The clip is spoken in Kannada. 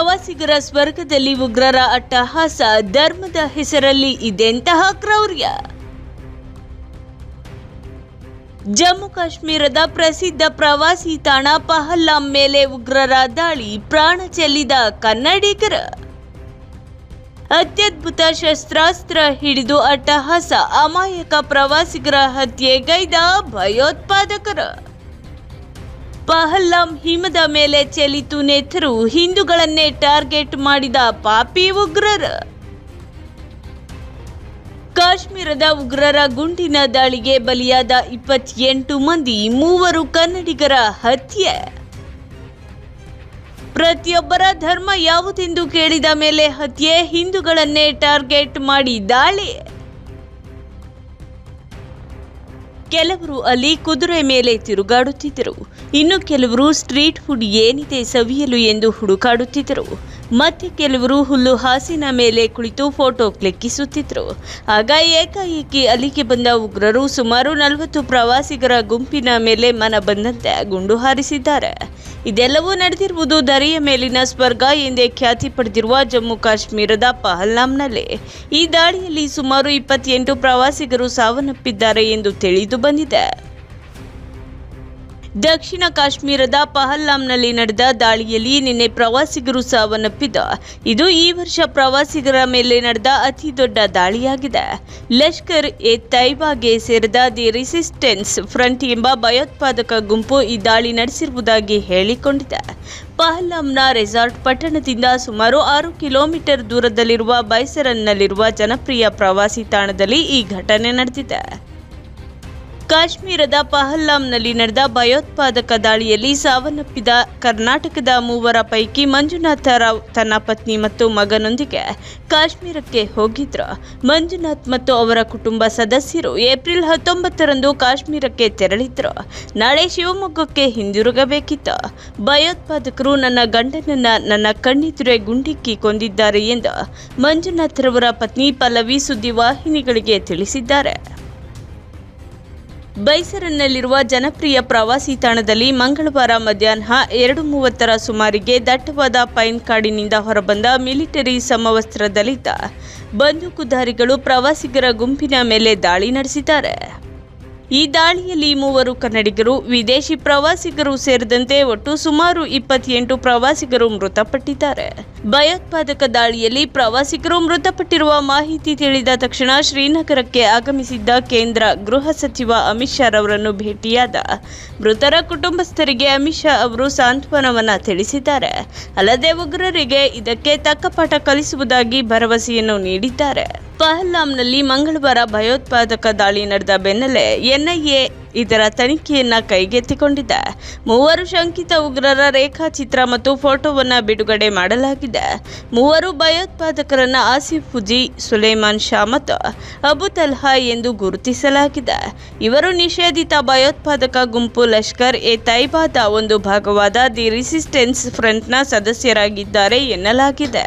ಪ್ರವಾಸಿಗರ ಸ್ವರ್ಗದಲ್ಲಿ ಉಗ್ರರ ಅಟ್ಟಹಾಸ ಧರ್ಮದ ಹೆಸರಲ್ಲಿ ಇದೆಂತಹ ಕ್ರೌರ್ಯ? ಜಮ್ಮು ಕಾಶ್ಮೀರದ ಪ್ರಸಿದ್ಧ ಪ್ರವಾಸಿ ತಾಣ ಪಹಲ್ಲಾಂ ಮೇಲೆ ಉಗ್ರರ ದಾಳಿ, ಪ್ರಾಣ ಚೆಲ್ಲಿದ ಕನ್ನಡಿಗರ. ಅತ್ಯದ್ಭುತ ಶಸ್ತ್ರಾಸ್ತ್ರ ಹಿಡಿದು ಅಟ್ಟಹಾಸ, ಅಮಾಯಕ ಪ್ರವಾಸಿಗರ ಹತ್ಯೆಗೈದ ಭಯೋತ್ಪಾದಕರ. ಪಹಲ್ಲಾಂ ಹಿಮದ ಮೇಲೆ ಚೆಲಿತು ನೆಥರು ಹಿಂದೂಗಳನ್ನೇ ಟಾರ್ಗೆಟ್ ಮಾಡಿದ ಪಾಪಿ ಉಗ್ರರ. ಕಾಶ್ಮೀರದ ಉಗ್ರರ ಗುಂಡಿನ ದಾಳಿಗೆ ಬಲಿಯಾದ ಇಪ್ಪತ್ತೆಂಟು ಮಂದಿ, ಮೂವರು ಕನ್ನಡಿಗರ ಹತ್ಯೆ. ಪ್ರತಿಯೊಬ್ಬರ ಧರ್ಮ ಯಾವುದೆಂದು ಕೇಳಿದ ಮೇಲೆ ಹತ್ಯೆ, ಹಿಂದೂಗಳನ್ನೇ ಟಾರ್ಗೆಟ್ ಮಾಡಿ ದಾಳಿ. ಕೆಲವರು ಅಲ್ಲಿ ಕುದುರೆ ಮೇಲೆ ತಿರುಗಾಡುತ್ತಿದ್ದರು. ಇನ್ನು ಕೆಲವರು ಸ್ಟ್ರೀಟ್ ಫುಡ್ ಏನಿದೆ ಸವಿಯಲು ಎಂದು ಹುಡುಕಾಡುತ್ತಿದ್ದರು. ಮತ್ತೆ ಕೆಲವರು ಹುಲ್ಲು ಹಾಸಿನ ಮೇಲೆ ಕುಳಿತು ಫೋಟೋ ಕ್ಲಿಕ್ಕಿಸುತ್ತಿದ್ದರು. ಆಗ ಏಕಾಏಕಿ ಅಲ್ಲಿಗೆ ಬಂದ ಉಗ್ರರು ಸುಮಾರು ನಲವತ್ತು ಪ್ರವಾಸಿಗರ ಗುಂಪಿನ ಮೇಲೆ ಮನ ಬಂದಂತೆ ಗುಂಡು ಹಾರಿಸಿದ್ದಾರೆ. ಇದೆಲ್ಲವೂ ನಡೆದಿರುವುದು ದರಿಯ ಮೇಲಿನ ಸ್ವರ್ಗ ಎಂದೇ ಖ್ಯಾತಿ ಪಡೆದಿರುವ ಜಮ್ಮು ಕಾಶ್ಮೀರದ ಪಹಲ್ಗಾಮ್ನಲ್ಲಿ ಈ ದಾಳಿಯಲ್ಲಿ ಸುಮಾರು ಇಪ್ಪತ್ತೆಂಟು ಪ್ರವಾಸಿಗರು ಸಾವನ್ನಪ್ಪಿದ್ದಾರೆ ಎಂದು ತಿಳಿದು ಬಂದಿದೆ. ದಕ್ಷಿಣ ಕಾಶ್ಮೀರದ ಪಹಲ್ಲಾಂನಲ್ಲಿ ನಡೆದ ದಾಳಿಯಲ್ಲಿ ನಿನ್ನೆ ಪ್ರವಾಸಿಗರು ಸಾವನ್ನಪ್ಪಿದ. ಇದು ಈ ವರ್ಷ ಪ್ರವಾಸಿಗರ ಮೇಲೆ ನಡೆದ ಅತಿ ದೊಡ್ಡ ದಾಳಿಯಾಗಿದೆ. ಲಷ್ಕರ್ ಎ ತೈಬಾಗೆ ಸೇರಿದ ದಿ ರೆಸಿಸ್ಟೆನ್ಸ್ ಫ್ರಂಟ್ ಎಂಬ ಭಯೋತ್ಪಾದಕ ಗುಂಪು ಈ ದಾಳಿ ನಡೆಸಿರುವುದಾಗಿ ಹೇಳಿಕೊಂಡಿದೆ. ಪಹಲ್ಲಾಂನ ರೆಸಾರ್ಟ್ ಪಟ್ಟಣದಿಂದ ಸುಮಾರು ಆರು ಕಿಲೋಮೀಟರ್ ದೂರದಲ್ಲಿರುವ ಬೈಸರನ್ನಲ್ಲಿರುವ ಜನಪ್ರಿಯ ಪ್ರವಾಸಿ ತಾಣದಲ್ಲಿ ಈ ಘಟನೆ ನಡೆದಿದೆ. ಕಾಶ್ಮೀರದ ಪಹಲ್ಲಾಮ್ನಲ್ಲಿ ನಡೆದ ಭಯೋತ್ಪಾದಕ ದಾಳಿಯಲ್ಲಿ ಸಾವನ್ನಪ್ಪಿದ ಕರ್ನಾಟಕದ ಮೂವರ ಪೈಕಿ ಮಂಜುನಾಥ ರಾವ್ ತನ್ನ ಪತ್ನಿ ಮತ್ತು ಮಗನೊಂದಿಗೆ ಕಾಶ್ಮೀರಕ್ಕೆ ಹೋಗಿದ್ರು. ಮಂಜುನಾಥ್ ಮತ್ತು ಅವರ ಕುಟುಂಬ ಸದಸ್ಯರು ಏಪ್ರಿಲ್ ಹತ್ತೊಂಬತ್ತರಂದು ಕಾಶ್ಮೀರಕ್ಕೆ ತೆರಳಿದ್ರು. ನಾಳೆ ಶಿವಮೊಗ್ಗಕ್ಕೆ ಹಿಂದಿರುಗಬೇಕಿತ್ತು. ಭಯೋತ್ಪಾದಕರು ನನ್ನ ಗಂಡನನ್ನ ನನ್ನ ಕಣ್ಣೆದುರೆ ಗುಂಡಿಕ್ಕಿ ಕೊಂದಿದ್ದಾರೆ ಎಂದು ಮಂಜುನಾಥ್ರವರ ಪತ್ನಿ ಪಲ್ಲವಿ ಸುದ್ದಿವಾಹಿನಿಗಳಿಗೆ ತಿಳಿಸಿದ್ದಾರೆ. ಬೈಸರನ್ನಲ್ಲಿರುವ ಜನಪ್ರಿಯ ಪ್ರವಾಸಿ ತಾಣದಲ್ಲಿ ಮಂಗಳವಾರ ಮಧ್ಯಾಹ್ನ ಎರಡು ಮೂವತ್ತರ ಸುಮಾರಿಗೆ ದಟ್ಟವಾದ ಪೈನ್ ಕಾಡಿನಿಂದ ಹೊರಬಂದ ಮಿಲಿಟರಿ ಸಮವಸ್ತ್ರದಲ್ಲಿದ್ದ ಬಂದೂಕುಧಾರಿಗಳು ಪ್ರವಾಸಿಗರ ಗುಂಪಿನ ಮೇಲೆ ದಾಳಿ ನಡೆಸಿದ್ದಾರೆ. ಈ ದಾಳಿಯಲ್ಲಿ ಮೂವರು ಕನ್ನಡಿಗರು, ವಿದೇಶಿ ಪ್ರವಾಸಿಗರು ಸೇರಿದಂತೆ ಒಟ್ಟು ಸುಮಾರು ಇಪ್ಪತ್ತೆಂಟು ಪ್ರವಾಸಿಗರು ಮೃತಪಟ್ಟಿದ್ದಾರೆ. ಭಯೋತ್ಪಾದಕ ದಾಳಿಯಲ್ಲಿ ಪ್ರವಾಸಿಗರು ಮೃತಪಟ್ಟಿರುವ ಮಾಹಿತಿ ತಿಳಿದ ತಕ್ಷಣ ಶ್ರೀನಗರಕ್ಕೆ ಆಗಮಿಸಿದ್ದ ಕೇಂದ್ರ ಗೃಹ ಸಚಿವ ಅಮಿತ್ ಶಾ ರವರನ್ನು ಭೇಟಿಯಾದ ಮೃತರ ಕುಟುಂಬಸ್ಥರಿಗೆ ಅಮಿತ್ ಶಾ ಅವರು ಸಾಂತ್ವನವನ್ನ ತಿಳಿಸಿದ್ದಾರೆ. ಅಲ್ಲದೆ ಉಗ್ರರಿಗೆ ಇದಕ್ಕೆ ತಕ್ಕ ಪಾಠ ಕಲಿಸುವುದಾಗಿ ಭರವಸೆಯನ್ನು ನೀಡಿದ್ದಾರೆ. ಪಹಲ್ಗಾಮ್ನಲ್ಲಿ ಮಂಗಳವಾರ ಭಯೋತ್ಪಾದಕ ದಾಳಿ ನಡೆದ ಬೆನ್ನಲ್ಲೇ ಎನ್ಐಎ ಇದರ ತನಿಖೆಯನ್ನ ಕೈಗೆತ್ತಿಕೊಂಡಿದೆ. ಮೂವರು ಶಂಕಿತ ಉಗ್ರರ ರೇಖಾಚಿತ್ರ ಮತ್ತು ಫೋಟೋವನ್ನು ಬಿಡುಗಡೆ ಮಾಡಲಾಗಿದೆ. ಮೂವರು ಭಯೋತ್ಪಾದಕರನ್ನ ಆಸಿಫ್ ಫುಜಿ ಸುಲೇಮಾನ್ ಶಾ ಮತ್ತು ಅಬು ತಲ್ಹಾ ಎಂದು ಗುರುತಿಸಲಾಗಿದೆ. ಇವರು ನಿಷೇಧಿತ ಭಯೋತ್ಪಾದಕ ಗುಂಪು ಲಷ್ಕರ್ ಎ ತೈಬಾದ ಒಂದು ಭಾಗವಾದ ದಿ ರೆಸಿಸ್ಟೆನ್ಸ್ ಫ್ರಂಟ್ನ ಸದಸ್ಯರಾಗಿದ್ದಾರೆ ಎನ್ನಲಾಗಿದೆ.